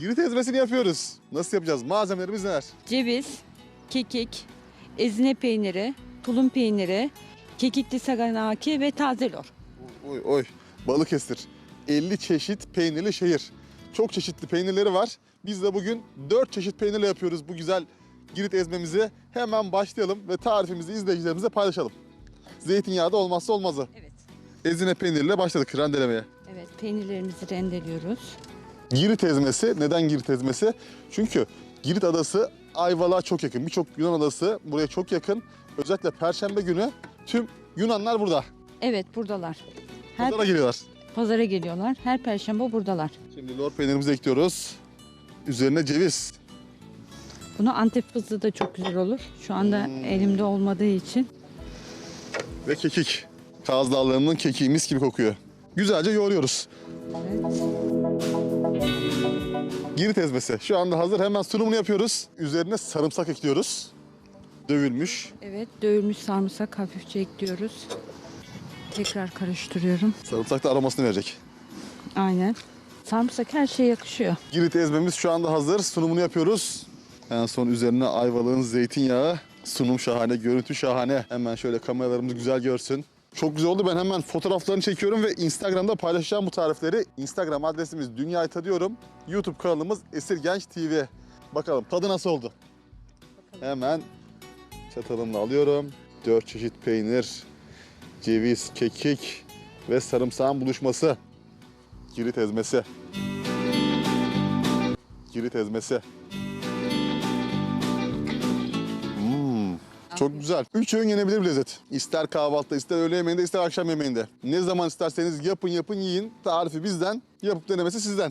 Girit ezmesini yapıyoruz. Nasıl yapacağız? Malzemelerimiz neler? Ceviz, kekik, ezine peyniri, tulum peyniri, kekikli saganaki ve taze lor. Oy oy. Balıkesir. 50 çeşit peynirli şehir. Çok çeşitli peynirleri var. Biz de bugün 4 çeşit peynirle yapıyoruz bu güzel Girit ezmemizi. Hemen başlayalım ve tarifimizi izleyicilerimize paylaşalım. Zeytinyağı da olmazsa olmazı. Evet. Ezine peyniriyle başladık rendelemeye. Evet, peynirlerimizi rendeliyoruz. Girit ezmesi. Neden Girit ezmesi? Çünkü Girit adası Ayvalık'a çok yakın. Birçok Yunan adası buraya çok yakın. Özellikle Perşembe günü tüm Yunanlar burada. Evet, buradalar. Her Pazara geliyorlar. pazara geliyorlar. Her perşembe buradalar. Şimdi lor peynirimizi ekliyoruz. Üzerine ceviz. Bunu Antep fıstığı da çok güzel olur. Şu anda elimde olmadığı için. ve kekik. Kaz Dağları'nın kekiği mis gibi kokuyor. Güzelce yoğuruyoruz. Evet. Girit ezmesi şu anda hazır. Hemen sunumunu yapıyoruz. Üzerine sarımsak ekliyoruz. Dövülmüş. Evet, dövülmüş sarımsak hafifçe ekliyoruz. Tekrar karıştırıyorum. Sarımsak da aromasını verecek. Aynen. Sarımsak her şeye yakışıyor. Girit ezmemiz şu anda hazır. Sunumunu yapıyoruz. En son üzerine ayvalığın zeytinyağı. Sunum şahane, görüntü şahane. Hemen şöyle kameralarımız güzel görsün. Çok güzel oldu. Ben hemen fotoğraflarını çekiyorum ve Instagram'da paylaşacağım bu tarifleri. Instagram adresimiz Dünyayı Tadıyorum. YouTube kanalımız Esir Genç TV. Bakalım tadı nasıl oldu? Hemen çatalımla alıyorum. Dört çeşit peynir, ceviz, kekik ve sarımsağın buluşması. Girit ezmesi. Girit ezmesi. Çok güzel. Üç öğün yenebilir bir lezzet. İster kahvaltıda, ister öğle yemeğinde, ister akşam yemeğinde. Ne zaman isterseniz yapın yapın yiyin. Tarifi bizden, yapıp denemesi sizden.